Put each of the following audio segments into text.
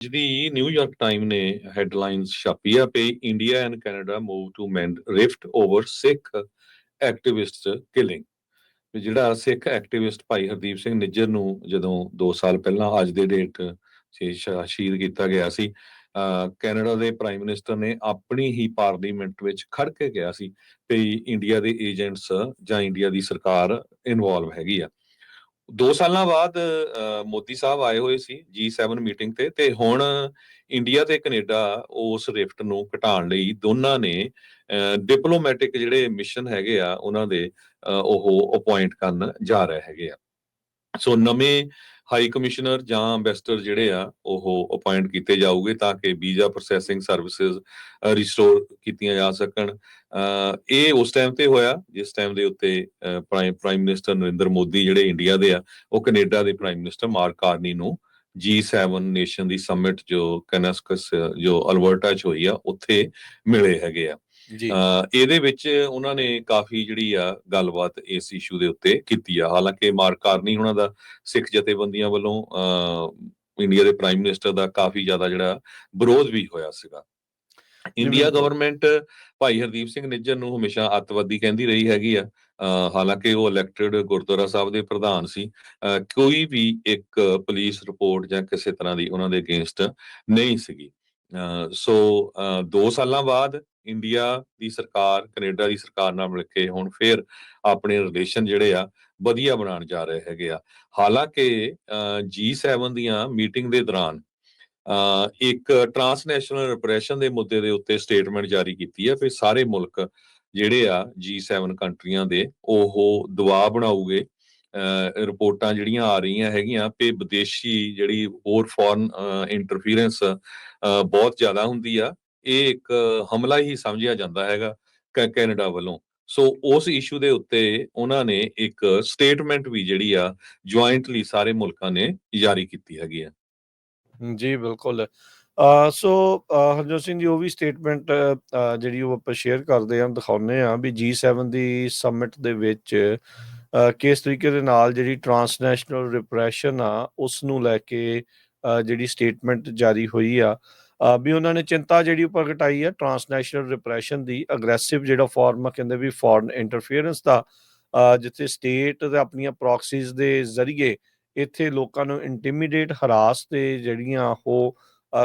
ਜਿਹਦੀ New York time ਨੇ headlines ਛਾਪੀ ਆ ਪਈ India and Canada move to mend rift over Sikh activist killing ਜਿਹੜਾ ਸਿੱਖ ਐਕਟਿਵਿਸਟ ਭਾਈ ਹਰਦੀਪ ਸਿੰਘ ਨਿੱਜਰ ਨੂੰ ਜਦੋਂ 2 ਸਾਲ ਪਹਿਲਾਂ ਅੱਜ ਦੇ ਡੇਟ ਸ਼ਹੀਦ ਕੀਤਾ ਗਿਆ ਸੀ ਕੈਨੇਡਾ ਦੇ ਪ੍ਰਾਈਮ ਮਿਨਿਸਟਰ ਨੇ ਆਪਣੀ ਹੀ ਪਾਰਲੀਮੈਂਟ ਵਿੱਚ ਖੜ ਕੇ ਕਿਹਾ ਸੀ ਵੀ ਇੰਡੀਆ ਦੇ ਏਜੰਟਸ ਜਾਂ ਇੰਡੀਆ ਦੀ ਸਰਕਾਰ ਇਨਵੋਲਵ ਹੈਗੀ ਆ। 2 ਸਾਲਾਂ ਬਾਅਦ ਅਹ, ਮੋਦੀ ਸਾਹਿਬ ਆਏ ਹੋਏ ਸੀ G7 ਮੀਟਿੰਗ ਤੇ ਤੇ ਹੁਣ ਇੰਡੀਆ ਤੇ ਕੈਨੇਡਾ ਉਸ ਰਿਫਟ ਨੂੰ ਘਟਾਉਣ ਲਈ ਦੋਨਾਂ ਨੇ ਡਿਪਲੋਮੈਟਿਕ ਜਿਹੜੇ ਮਿਸ਼ਨ ਹੈਗੇ ਆ ਉਹਨਾਂ ਦੇ ਅਹ, ਉਹ ਅਪਾਇੰਟ ਕਰਨ ਜਾ ਰਹੇ ਹੈਗੇ ਆ। ਸੋ ਨਵੇਂ ਹਾਈ ਕਮਿਸ਼ਨਰ ਜਾਂ ਐਮਬੈਸਡਰ ਜਿਹੜੇ ਆ, ਉਹ ਅਪਾਇੰਟ ਕੀਤੇ ਜਾਊਗੇ ਤਾਂ ਕਿ ਵੀਜ਼ਾ ਪ੍ਰੋਸੈਸਿੰਗ ਸਰਵਿਸਿਜ਼ ਰਿਸਟੋਰ ਕੀਤੀਆਂ ਜਾ ਸਕਣ। ਇਹ ਉਸ ਟਾਈਮ ਤੇ ਹੋਇਆ, ਜਿਸ ਟਾਈਮ ਦੇ ਉੱਤੇ ਪ੍ਰਾਈਮ ਮਿਨਿਸਟਰ ਨਰਿੰਦਰ ਮੋਦੀ ਜਿਹੜੇ ਇੰਡੀਆ ਦੇ ਆ, ਉਹ ਕੈਨੇਡਾ ਦੇ ਪ੍ਰਾਈਮ ਮਿਨਿਸਟਰ ਮਾਰਕ ਕਾਰਨੀ ਨੂੰ G7 ਨੇਸ਼ਨ ਦੀ ਸਮਿਟ ਜੋ ਕੈਨਸਕਸ, ਜੋ ਅਲਬਰਟਾ ਚ ਹੋਈ ਆ, ਉੱਥੇ ਮਿਲੇ ਹੈਗੇ ਆ। ਇਹਦੇ ਵਿੱਚ ਉਹਨਾਂ ਨੇ ਕਾਫੀ ਜਿਹੜੀ ਆ ਗੱਲਬਾਤ ਇਸ ਇਸ਼ੂ ਦੇ ਉੱਤੇ ਕੀਤੀ ਆ। ਹਾਲਾਂਕਿ ਮਾਰਕ ਕਾਰਨੀ ਉਹਨਾਂ ਦਾ ਸਿੱਖ ਜਥੇਬੰਦੀਆਂ ਵੱਲੋਂ ਇੰਡੀਆ ਦੇ ਪ੍ਰਾਈਮ ਮਿਨਿਸਟਰ ਦਾ ਕਾਫੀ ਜ਼ਿਆਦਾ ਜਿਹੜਾ ਵਿਰੋਧ ਵੀ ਹੋਇਆ ਸੀਗਾ। ਇੰਡੀਆ। ਗਵਰਨਮੈਂਟ ਭਾਈ ਹਰਦੀਪ ਸਿੰਘ ਨਿੱਜਰ ਨੂੰ ਹਮੇਸ਼ਾ ਅੱਤਵਾਦੀ ਕਹਿੰਦੀ ਰਹੀ ਹੈਗੀ ਆ। ਹਾਲਾਂਕਿ ਉਹ ਇਲੈਕਟਡ ਗੁਰਦੁਆਰਾ ਸਾਹਿਬ ਦੇ ਪ੍ਰਧਾਨ ਸੀ। ਕੋਈ ਵੀ ਇੱਕ ਪੁਲਿਸ ਰਿਪੋਰਟ ਜਾਂ ਕਿਸੇ ਤਰ੍ਹਾਂ ਦੀ ਉਹਨਾਂ ਦੇ ਅਗੇਂਸਟ ਨਹੀਂ ਸੀਗੀ। ਸੋ 2 ਸਾਲਾਂ ਬਾਅਦ ਇੰਡੀਆ ਦੀ ਸਰਕਾਰ, ਕੈਨੇਡਾ ਦੀ ਸਰਕਾਰ ਨਾਲ ਮਿਲ ਕੇ ਹੁਣ ਫੇਰ ਆਪਣੇ ਰਿਲੇਸ਼ਨ ਜਿਹੜੇ ਆ, ਵਧੀਆ ਬਣਾਉਣ ਜਾ ਰਹੇ ਹੈਗੇ ਆ। ਹਾਲਾਂਕਿ G7 ਦੀਆਂ ਮੀਟਿੰਗ ਦੇ ਦੌਰਾਨ, ਅਹ, ਇੱਕ ਟਰਾਂਸਨੈਸ਼ਨਲ ਰਿਪਰੈਸ਼ਨ ਦੇ ਮੁੱਦੇ ਦੇ ਉੱਤੇ ਸਟੇਟਮੈਂਟ ਜਾਰੀ ਕੀਤੀ ਹੈ ਕਿ ਸਾਰੇ ਮੁਲਕ ਜਿਹੜੇ ਆ G7 ਕੰਟਰੀਆਂ ਦੇ, ਉਹ ਦਬਾਅ ਬਣਾਉਗੇ ਅਹ, ਰਿਪੋਰਟਾਂ ਜਿਹੜੀਆਂ ਆ ਰਹੀਆਂ ਹੈਗੀਆਂ ਕਿ ਵਿਦੇਸ਼ੀ ਜਿਹੜੀ ਹੋਰ ਫੋਰਨ ਇੰਟਰਫੀਰੈਂਸ ਬਹੁਤ ਜ਼ਿਆਦਾ ਹੁੰਦੀ ਆ। ਇਹ ਇੱਕ ਹਮਲਾ ਹੀ ਸਮਝਿਆ ਜਾਂਦਾ ਹੈਗਾ ਕੈ- ਕੈਨੇਡਾ ਵੱਲੋਂ। ਸੋ ਉਸ ਇਸ਼ੂ ਦੇ ਉੱਤੇ ਉਹਨਾਂ ਨੇ ਇੱਕ ਸਟੇਟਮੈਂਟ ਵੀ ਜਿਹੜੀ ਆ ਜੁਆਇੰਟਲੀ ਸਾਰੇ ਮੁਲਕਾਂ ਨੇ ਜਾਰੀ ਕੀਤੀ ਹੈਗੀ ਆ। ਜੀ ਬਿਲਕੁਲ। ਸੋ ਹਰਜੋਤ ਸਿੰਘ ਜੀ ਉਹ ਵੀ ਸਟੇਟਮੈਂਟ ਜਿਹੜੀ ਉਹ ਆਪਾਂ ਸ਼ੇਅਰ ਕਰਦੇ ਆਂ ਦਿਖਾਉਂਦੇ ਆ ਵੀ G7 ਦੀ ਸਮਿਟ ਦੇ ਵਿੱਚ ਕਿਸ ਤਰੀਕੇ ਦੇ ਨਾਲ ਜਿਹੜੀ ਟਰਾਂਸਨੈਸ਼ਨਲ ਰਿਪਰੈਸ਼ਨ ਆ ਉਸ ਨੂੰ ਲੈ ਕੇ ਅ, ਜਿਹੜੀ ਸਟੇਟਮੈਂਟ ਜਾਰੀ ਹੋਈ ਆ। ਵੀ ਉਹਨਾਂ ਨੇ ਚਿੰਤਾ ਜਿਹੜੀ ਪ੍ਰਗਟਾਈ ਹੈ ਟਰਾਂਸਨੈਸ਼ਨਲ ਰਿਪਰੈਸ਼ਨ ਦੀ ਅਗਰੈਸਿਵ ਜਿਹੜਾ ਫਾਰਮ ਆ, ਕਹਿੰਦੇ ਵੀ ਫੋਰਨ ਇੰਟਰਫੀਅਰੈਂਸ ਦਾ ਜਿੱਥੇ ਸਟੇਟ ਤੇ ਆਪਣੀਆਂ ਪ੍ਰੋਕਸੀਜ਼ ਦੇ ਜ਼ਰੀਏ ਇੱਥੇ ਲੋਕਾਂ ਨੂੰ ਇੰਟੀਮੀਡੇਟ ਹਰਾਸ ਤੇ ਜਿਹੜੀਆਂ ਉਹ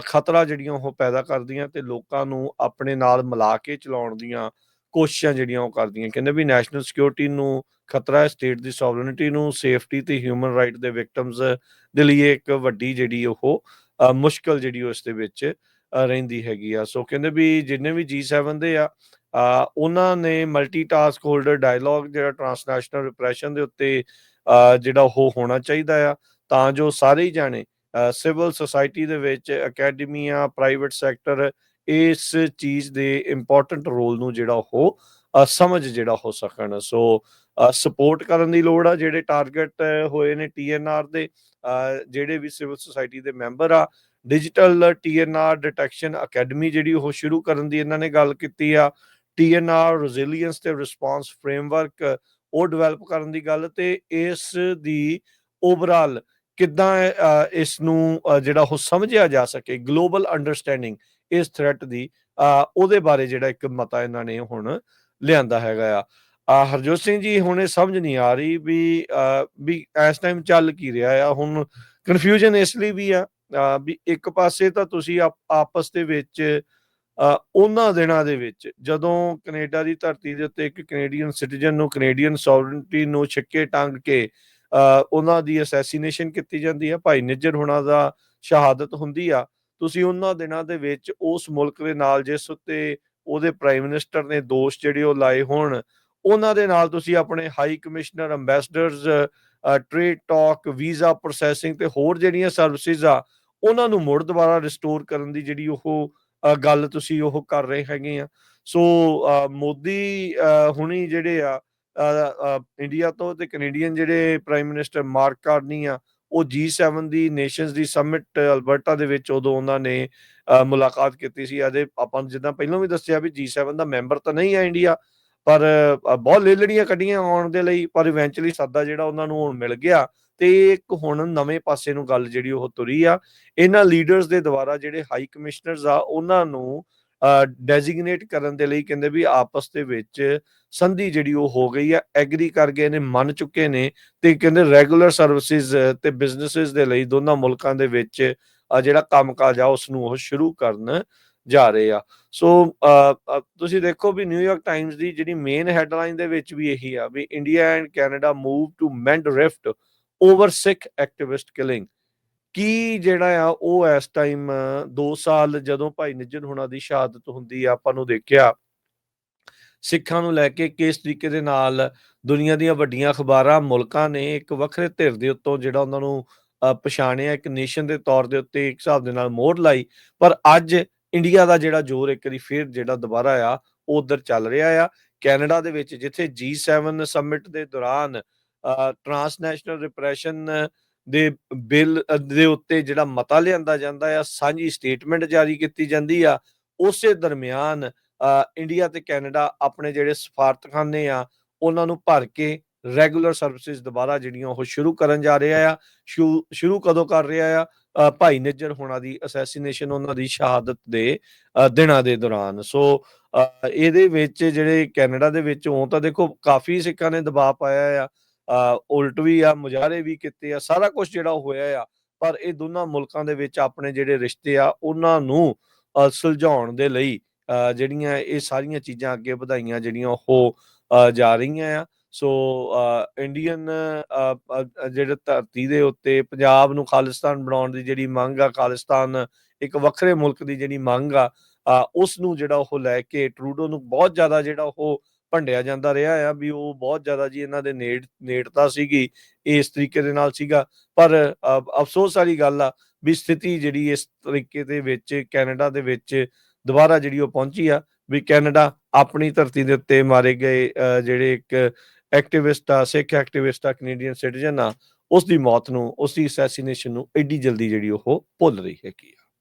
ਖਤਰਾ ਜਿਹੜੀਆਂ ਉਹ ਪੈਦਾ ਕਰਦੀਆਂ ਤੇ ਲੋਕਾਂ ਨੂੰ ਆਪਣੇ ਨਾਲ ਮਿਲਾ ਕੇ ਚਲਾਉਣ ਦੀਆਂ ਕੋਸ਼ਿਸ਼ਾਂ ਜਿਹੜੀਆਂ ਉਹ ਕਰਦੀਆਂ। ਕਹਿੰਦੇ ਵੀ ਨੈਸ਼ਨਲ ਸਿਕਿਉਰਿਟੀ ਨੂੰ ਖਤਰਾ ਹੈ ਸਟੇਟ ਦੀ ਸੋਵਰਨਿਟੀ ਨੂੰ ਸੇਫਟੀ ਤੇ ਹਿਊਮਨ ਰਾਈਟ ਦੇ ਵਿਕਟਮਸ ਦੇ ਲਈ ਇੱਕ ਵੱਡੀ ਜਿਹੜੀ ਉਹ ਮੁਸ਼ਕਲ ਜਿਹੜੀ ਉਸ ਦੇ ਵਿੱਚ ਰਹਿੰਦੀ ਹੈਗੀ ਆ। ਸੋ ਕਹਿੰਦੇ ਵੀ ਜਿੰਨੇ ਵੀ G7 ਦੇ ਆ ਉਹਨਾਂ ਨੇ ਮਲਟੀਟਾਸਕ ਹੋਲਡਰ ਡਾਇਲੌਗ ਜਿਹੜਾ ਟਰਾਂਸਨੈਸ਼ਨਲ ਰਿਪਰੈਸ਼ਨ ਦੇ ਉੱਤੇ ਜਿਹੜਾ ਉਹ ਹੋਣਾ ਚਾਹੀਦਾ ਆ, ਤਾਂ ਜੋ ਸਾਰੇ ਹੀ ਜਾਣੇ ਸਿਵਲ ਸੁਸਾਇਟੀ ਦੇ ਵਿੱਚ ਅਕੈਡਮੀਆਂ ਪ੍ਰਾਈਵੇਟ ਸੈਕਟਰ ਇਸ ਚੀਜ਼ ਦੇ ਇੰਪੋਰਟੈਂਟ ਰੋਲ ਨੂੰ ਜਿਹੜਾ ਉਹ ਸਮਝ ਜਿਹੜਾ ਹੋ ਸਕਣ। ਸੋ ਸਪੋਰਟ ਕਰਨ ਦੀ ਲੋੜ ਆ ਜਿਹੜੇ ਟਾਰਗੇਟ ਹੋਏ ਨੇ ਟੀਐਨਆਰ ਦੇ ਜਿਹੜੇ ਵੀ ਸਿਵਲ ਸੁਸਾਇਟੀ ਦੇ ਮੈਂਬਰ ਆ ਡਿਜੀਟਲ ਟੀਐਨਆਰ ਡਿਟੈਕਸ਼ਨ ਅਕੈਡਮੀ ਜਿਹੜੀ ਉਹ ਸ਼ੁਰੂ ਕਰਨ ਦੀ ਇਹਨਾਂ ਨੇ ਗੱਲ ਕੀਤੀ ਆ ਟੀਐਨਆਰ ਰੈਜ਼ਿਲੀਅੰਸ ਤੇ ਰਿਸਪਾਂਸ ਫਰੇਮਵਰਕ ਉਹ ਡਿਵੈਲਪ ਕਰਨ ਦੀ ਗੱਲ ਤੇ ਇਸ ਦੀ ਓਵਰਆਲ ਕਿੱਦਾਂ ਅ, ਇਸ ਨੂੰ ਜਿਹੜਾ ਉਹ ਸਮਝਿਆ ਜਾ ਸਕੇ ਗਲੋਬਲ ਅੰਡਰਸਟੈਂਡਿੰਗ ਇਸ ਥ੍ਰੈਟ ਦੀ ਉਹਦੇ ਬਾਰੇ ਜਿਹੜਾ ਇੱਕ ਮਤਾ ਇਹਨਾਂ ਨੇ ਹੁਣ ਲਿਆਂਦਾ ਹੈਗਾ ਆ। ਹਰਜੋਤ ਸਿੰਘ ਜੀ ਹੁਣ ਇਹ ਸਮਝ ਨਹੀਂ ਆ ਰਹੀ ਵੀ ਵੀ ਇਸ ਟਾਈਮ ਚੱਲ ਕੀ ਰਿਹਾ ਆ। ਹੁਣ ਕਨਫਿਊਜ਼ਨ ਇਸ ਲਈ ਵੀ ਆ ਵੀ ਇੱਕ ਪਾਸੇ ਤਾਂ ਤੁਸੀਂ ਆਪਸ ਦੇ ਵਿੱਚ ਉਹਨਾਂ ਦਿਨਾਂ ਦੇ ਵਿੱਚ ਜਦੋਂ ਕੈਨੇਡਾ ਦੀ ਧਰਤੀ ਦੇ ਉੱਤੇ ਇੱਕ ਕੈਨੇਡੀਅਨ ਸਿਟੀਜ਼ਨ ਨੂੰ ਕੈਨੇਡੀਅਨ ਸੋਵਰਨਟੀ ਨੂੰ ਛਿੱਕੇ ਟੰਗ ਕੇ ਅ, ਉਹਨਾਂ ਦੀ ਅਸੈਸੀਨੇਸ਼ਨ ਕੀਤੀ ਜਾਂਦੀ ਹੈ ਭਾਈ ਨਿੱਜਰ ਹੁਣਾਂ ਦਾ ਸ਼ਹਾਦਤ ਹੁੰਦੀ ਆ। ਤੁਸੀਂ ਉਹਨਾਂ ਦਿਨਾਂ ਦੇ ਵਿੱਚ ਉਸ ਮੁਲਕ ਦੇ ਨਾਲ ਜਿਸ ਉੱਤੇ ਉਹਦੇ ਪ੍ਰਾਈਮ ਮਿਨਿਸਟਰ ਨੇ ਦੋਸ਼ ਜਿਹੜੇ ਉਹ ਲਾਏ ਹੋਣ ਉਹਨਾਂ ਦੇ ਨਾਲ ਤੁਸੀਂ ਆਪਣੇ high commissioner ambassadors trade talk visa processing ਤੇ ਹੋਰ ਜਿਹੜੀਆਂ ਸਰਵਿਸਿਜ਼ ਆ, ਉਹਨਾਂ ਨੂੰ ਮੁੜ ਦੁਬਾਰਾ ਰਿਸਟੋਰ ਕਰਨ ਦੀ ਜਿਹੜੀ ਉਹ ਗੱਲ ਤੁਸੀਂ ਉਹ ਕਰ ਰਹੇ ਹੈਗੇ ਆ। ਸੋ ਮੋਦੀ ਹੁਣੀ ਜਿਹੜੇ ਆ ਇੰਡੀਆ ਤੋਂ ਤੇ ਕੈਨੇਡੀਅਨ ਜਿਹੜੇ ਪ੍ਰਾਈਮ ਮਿਨਿਸਟਰ ਮਾਰਕ ਕਾਰਨੀ ਆ, ਉਹ G7 ਦੀ ਨੇਸ਼ਨਸ ਦੀ ਸਮਿਟ ਅਲਬਰਟਾ ਦੇ ਵਿੱਚ ਉਦੋਂ ਉਹਨਾਂ ਨੇ ਮੁਲਾਕਾਤ ਕੀਤੀ ਸੀ। ਅਦੇ ਆਪਾਂ ਜਿੱਦਾਂ ਪਹਿਲਾਂ ਵੀ ਦੱਸਿਆ ਵੀ G7 ਦਾ ਮੈਂਬਰ ਤਾਂ ਨਹੀਂ ਹੈ ਇੰਡੀਆ ਪਰ ਬਹੁਤ ਲੇਲੜੀਆਂ ਕੱਢੀਆਂ ਆਉਣ ਦੇ ਲਈ ਪਰ ਇਵੈਂਚੁਅਲੀ ਸੱਦਾ ਜਿਹੜਾ ਉਹਨਾਂ ਨੂੰ ਹੁਣ ਮਿਲ ਗਿਆ ਤੇ ਇੱਕ ਹੁਣ ਨਵੇਂ ਪਾਸੇ ਨੂੰ ਗੱਲ ਜਿਹੜੀ ਉਹ ਤੁਰੀ ਆ ਇਹਨਾਂ ਲੀਡਰਸ ਦੇ ਦੁਆਰਾ ਜਿਹੜੇ ਹਾਈ ਕਮਿਸ਼ਨਰਸ ਆ ਉਹਨਾਂ ਨੂੰ ਡੈਜ਼ਿਗਨੇਟ ਕਰਨ ਦੇ ਲਈ ਕਹਿੰਦੇ ਵੀ ਆਪਸ ਦੇ ਵਿੱਚ ਸੰਧੀ ਜਿਹੜੀ ਉਹ ਹੋ ਗਈ ਆ ਐਗਰੀ ਕਰ ਗਏ ਨੇ ਮੰਨ ਚੁੱਕੇ ਨੇ ਤੇ ਕਹਿੰਦੇ ਰੈਗੂਲਰ ਸਰਵਿਸਿਜ਼ ਤੇ ਬਿਜ਼ਨੈਸਸ ਦੇ ਲਈ ਦੋਨਾਂ ਮੁਲਕਾਂ ਦੇ ਵਿੱਚ ਅ, ਜਿਹੜਾ ਕੰਮਕਾਜ ਆ ਉਸ ਨੂੰ ਉਹ ਸ਼ੁਰੂ ਕਰਨ ਜਾ ਰਹੇ ਆ। ਸੋ ਅ, ਤੁਸੀਂ ਦੇਖੋ ਵੀ ਨਿਊਯਾਰਕ ਟਾਈਮਸ ਦੀ ਜਿਹੜੀ ਮੇਨ ਹੈਡਲਾਈਨ ਦੇ ਵਿੱਚ ਵੀ ਇਹੀ ਆ ਵੀ India and Canada move to mend rift over Sikh activist killing ਕੀ ਜਿਹੜਾ ਆ ਉਹ ਇਸ ਟਾਈਮ 2 ਸਾਲ ਜਦੋਂ ਭਾਈ ਨਿੱਜਰ ਹੁਣਾਂ ਦੀ ਸ਼ਹਾਦਤ ਹੁੰਦੀ ਆ ਆਪਾਂ ਨੂੰ ਦੇਖਿਆ। ਸਿੱਖਾਂ ਨੂੰ ਲੈ ਕੇ ਕਿਸ ਤਰੀਕੇ ਦੇ ਨਾਲ ਦੁਨੀਆ ਦੀਆਂ ਵੱਡੀਆਂ ਅਖਬਾਰਾਂ ਮੁਲਕਾਂ ਨੇ ਇੱਕ ਵੱਖਰੇ ਧਿਰ ਦੇ ਉੱਤੋਂ ਜਿਹੜਾ ਉਹਨਾਂ ਨੂੰ ਅ, ਪਛਾਣਿਆ ਇੱਕ ਨੇਸ਼ਨ ਦੇ ਤੌਰ ਦੇ ਉੱਤੇ ਇੱਕ ਹਿਸਾਬ ਦੇ ਨਾਲ ਮੋਹਰ ਲਾਈ। ਪਰ ਅੱਜ ਇੰਡੀਆ ਦਾ ਜਿਹੜਾ ਜ਼ੋਰ ਇੱਕ ਵਾਰੀ ਫੇਰ ਜਿਹੜਾ ਦੁਬਾਰਾ ਆ, ਉਹ ਉਧਰ ਚੱਲ ਰਿਹਾ ਆ। ਕੈਨੇਡਾ ਦੇ ਵਿੱਚ ਜਿੱਥੇ G7 ਸਮਿਟ ਦੇ ਦੌਰਾਨ ਟਰਾਂਸਨੈਸ਼ਨਲ ਰਿਪਰੈਸ਼ਨ ਦੇ ਬਿੱਲ ਦੇ ਉੱਤੇ ਜਿਹੜਾ ਮਤਾ ਲਿਆਂਦਾ ਜਾਂਦਾ ਆ, ਸਾਂਝੀ ਸਟੇਟਮੈਂਟ ਜਾਰੀ ਕੀਤੀ ਜਾਂਦੀ ਆ। ਉਸੇ ਦਰਮਿਆਨ ਇੰਡੀਆ ਤੇ ਕੈਨੇਡਾ ਆਪਣੇ ਜਿਹੜੇ ਸਫਾਰਤਖਾਨੇ ਆ, ਉਹਨਾਂ ਨੂੰ ਭਰ ਕੇ ਰੈਗੂਲਰ ਸਰਵਿਸਿਜ਼ ਦੁਬਾਰਾ ਜਿਹੜੀਆਂ ਉਹ ਸ਼ੁਰੂ ਕਰਨ ਜਾ ਰਿਹਾ ਆ। ਸ਼ੁ- ਸ਼ੁਰੂ ਕਦੋਂ ਕਰ ਰਿਹਾ ਆ? ਭਾਈ ਨਿੱਜਰ ਹੋਣਾ ਦੀ ਅਸੈਸੀਨੇਸ਼ਨ ਉਹਨਾਂ ਦੀ ਸ਼ਹਾਦਤ ਦੇ ਦਿਨਾਂ ਦੇ ਦੌਰਾਨ। ਸੋ ਇਹਦੇ ਵਿੱਚ ਜਿਹੜੇ ਕੈਨੇਡਾ ਦੇ ਵਿੱਚ ਹੋਂ ਤਾਂ ਦੇਖੋ ਕਾਫੀ ਸਿੱਖਾਂ ਨੇ ਦਬਾਅ ਪਾਇਆ ਆ। ਉਲਟ ਵੀ ਆ ਮੁਜ਼ਾਹਰੇ ਵੀ ਕੀਤੇ ਆ ਸਾਰਾ ਕੁਝ ਜਿਹੜਾ ਹੋਇਆ ਆ। ਪਰ ਇਹ ਦੋਨਾਂ ਮੁਲਕਾਂ ਦੇ ਵਿੱਚ ਆਪਣੇ ਜਿਹੜੇ ਰਿਸ਼ਤੇ ਆ ਉਹਨਾਂ ਨੂੰ ਸੁਲਝਾਉਣ ਦੇ ਲਈ ਅ, ਜਿਹੜੀਆਂ ਇਹ ਸਾਰੀਆਂ ਚੀਜ਼ਾਂ ਅੱਗੇ ਵਧਾਈਆਂ ਜਿਹੜੀਆਂ ਉਹ ਜਾ ਰਹੀਆਂ ਆ। ਸੋ ਇੰਡੀਅਨ ਜਿਹੜੇ ਧਰਤੀ ਦੇ ਉੱਤੇ ਪੰਜਾਬ ਨੂੰ ਖਾਲਿਸਤਾਨ ਬਣਾਉਣ ਦੀ ਜਿਹੜੀ ਮੰਗ ਆ ਖਾਲਿਸਤਾਨ ਇੱਕ ਵੱਖਰੇ ਮੁਲਕ ਦੀ ਜਿਹੜੀ ਮੰਗ ਆ ਉਸ ਨੂੰ ਜਿਹੜਾ ਉਹ ਲੈ ਕੇ ਟਰੂਡੋ ਨੂੰ ਬਹੁਤ ਜ਼ਿਆਦਾ ਜਿਹੜਾ ਉਹ ਭੰਡਿਆ ਜਾਂਦਾ ਰਿਹਾ ਆ ਵੀ ਉਹ ਬਹੁਤ ਜ਼ਿਆਦਾ ਜੀ ਇਹਨਾਂ ਦੇ ਨੇੜ ਨੇੜਤਾ ਸੀਗੀ ਇਸ ਤਰੀਕੇ ਦੇ ਨਾਲ ਸੀਗਾ। ਪਰ ਅਫਸੋਸ ਵਾਲੀ ਗੱਲ ਆ ਵੀ ਸਥਿਤੀ ਜਿਹੜੀ ਇਸ ਤਰੀਕੇ ਦੇ ਵਿੱਚ ਕੈਨੇਡਾ ਦੇ ਵਿੱਚ ਦੁਬਾਰਾ ਜਿਹੜੀ ਉਹ ਪਹੁੰਚੀ ਆ ਵੀ ਕੈਨੇਡਾ ਆਪਣੀ ਧਰਤੀ ਦੇ ਉੱਤੇ ਮਾਰੇ ਗਏ ਅ, ਜਿਹੜੇ ਇੱਕ ਐਕਟਿਵਿਸਟ ਆ, ਸਿੱਖ ਐਕਟਿਵਿਸਟ ਆ ਕੈਨੇਡੀਅਨ ਸਿਟੀਜ਼ਨ ਆ ਉਸ ਦੀ ਮੌਤ ਨੂੰ ਉਸ ਦੀ ਅਸੈਸੀਨੇਸ਼ਨ ਨੂੰ ਐਡੀ ਜਲਦੀ ਜਿਹੜੀ ਉਹ ਭੁੱਲ ਰਹੀ ਹੈ ਕੀ